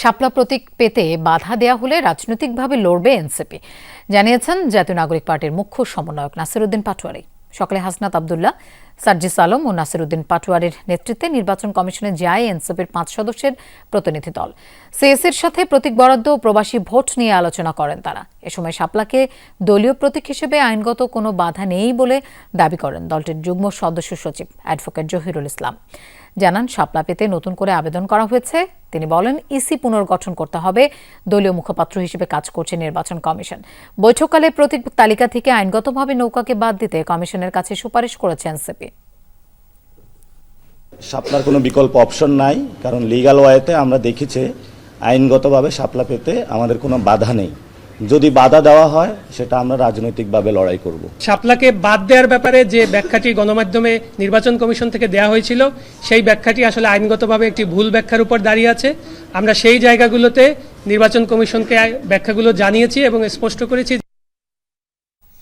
শাপলা প্রতীক পেতে বাধা দেয়া হলে রাজনৈতিকভাবে লড়বে এনসিপি। জানিয়েছেন জাতীয় নাগরিক পার্টির মুখ্য সমন্বয়ক নাসিরুদ্দিন পাটোয়ারি। সকালে হাসনাত আবদুল্লাহ, সার্জিস আলম ও নাসিরুদ্দিন পাটোয়ারির নেতৃত্বে নির্বাচন কমিশনে যায় এনসিপির পাঁচ সদস্যের প্রতিনিধি দল। সিএসির সাথে প্রতীক বরাদ্দ ও প্রবাসী ভোট নিয়ে আলোচনা করেন তারা। এ সময় শাপলাকে দলীয় প্রতীক হিসেবে আইনগত কোনো বাধা নেই বলে দাবি করেন দলটির যুগ্ম সদস্য সচিব অ্যাডভোকেট জহিরুল ইসলাম। জানান, শাপলা পেতে নতুন করে আবেদন করা হয়েছে। তিনি বলেন, ইসি পুনর্গঠন করতে হবে, দলীয় মুখপাত্র হিসেবে কাজ করছে নির্বাচন কমিশন। বৈঠককালে প্রতীক তালিকা থেকে আইনগতভাবে নৌকাকে বাদ দিতে কমিশনের কাছে সুপারিশ করেছে এনসিপি। শাপলার কোনো বিকল্প অপশন নাই, কারণ লিগাল ওয়েতে আমরা দেখেছি আইনগতভাবে শাপলা পেতে আমাদের কোনো বাধা নেই। যদি বাধা দেওয়া হয়, সেটা আমরা রাজনৈতিকভাবে লড়াই করব। শাপলাকে বাদ দেওয়ার ব্যাপারে যে ব্যাখ্যাটি গণমাধ্যমে নির্বাচন কমিশন থেকে দেওয়া হয়েছিল, সেই ব্যাখ্যাটি আসলে আইনগতভাবে একটি ভুল ব্যাখ্যার উপর দাঁড়িয়ে আছে। আমরা সেই জায়গাগুলোতে নির্বাচন কমিশনকে ব্যাখ্যাগুলো জানিয়েছি এবং স্পষ্ট করেছি